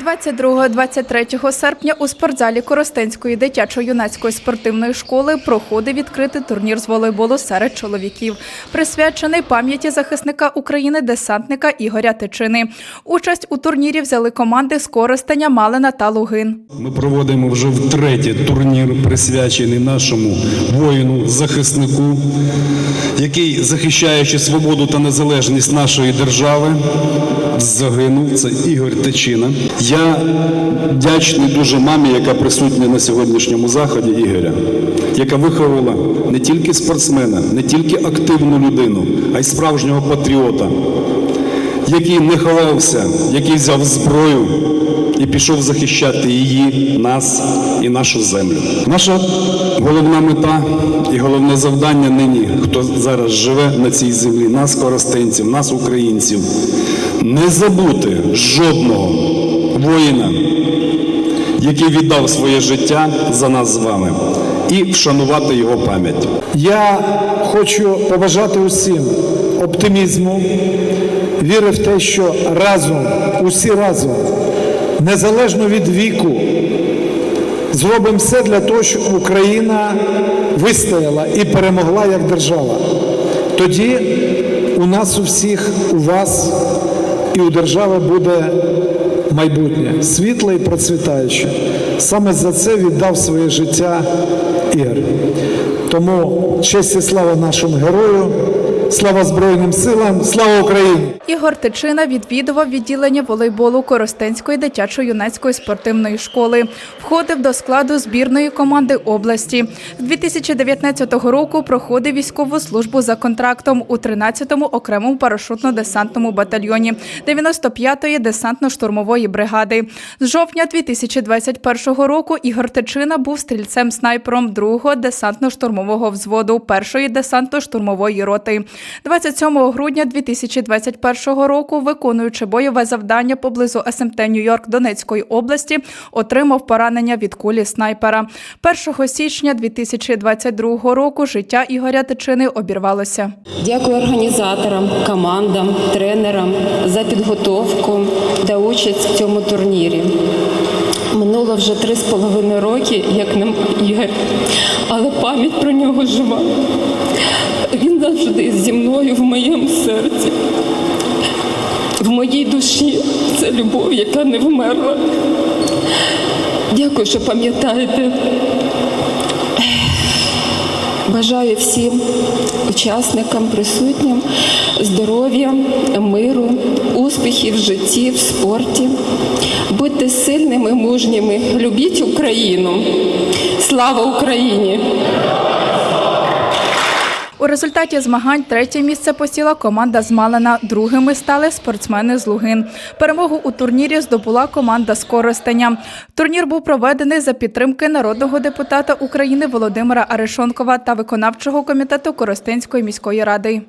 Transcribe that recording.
22-23 серпня у спортзалі Коростенської дитячо-юнацької спортивної школи проходить відкритий турнір з волейболу серед чоловіків, присвячений пам'яті захисника України десантника Ігоря Тичини. Участь у турнірі взяли команди з Коростеня, Малина та Лугин. Ми проводимо вже втретє турнір, присвячений нашому воїну, захиснику, який, захищаючи свободу та незалежність нашої держави, загинув. Це Ігор Тичина. Я вдячний дуже мамі, яка присутня на сьогоднішньому заході Ігоря, яка виховала не тільки спортсмена, не тільки активну людину, а й справжнього патріота, який не ховався, який взяв зброю і пішов захищати її, нас і нашу землю. Наша головна мета і головне завдання нині, хто зараз живе на цій землі, нас, коростенців, нас, українців, не забути жодного воїна, який віддав своє життя за нас з вами, і вшанувати його пам'ять. Я хочу побажати усім оптимізму, віри в те, що разом, усі разом, незалежно від віку, зробимо все для того, щоб Україна вистояла і перемогла як держава. Тоді у нас у всіх, у вас і у держави буде майбутнє світле і процвітаюче. Саме за це віддав своє життя Ігор. Тому честь і слава нашому герою, слава Збройним силам, слава Україні! Ігор Тичина відвідував відділення волейболу Коростенської дитячо-юнацької спортивної школи. Входив до складу збірної команди області. З 2019 року проходив військову службу за контрактом у 13-му окремому парашутно-десантному батальйоні 95-ї десантно-штурмової бригади. З жовтня 2021 року Ігор Тичина був стрільцем-снайпером 2-го десантно-штурмового взводу 1-ї десантно-штурмової роти. 27 грудня 2021 року, виконуючи бойове завдання поблизу СМТ Нью-Йорк Донецької області, отримав поранення від кулі снайпера. 1 січня 2022 року життя Ігоря Тичини обірвалося. Дякую організаторам, командам, тренерам за підготовку та участь в цьому турнірі. Минуло вже три з половиною роки, як нам Ігор, але пам'ять про нього жива. Завжди зі мною в моєму серці, в моїй душі. Це любов, яка не вмерла. Дякую, що пам'ятаєте. Бажаю всім учасникам, присутнім здоров'я, миру, успіхів в житті, в спорті. Будьте сильними, мужніми, любіть Україну. Слава Україні! У результаті змагань третє місце посіла команда з Малина. Другими стали спортсмени з Лугин. Перемогу у турнірі здобула команда з Коростеня. Турнір був проведений за підтримки народного депутата України Володимира Арешонкова та виконавчого комітету Коростенської міської ради.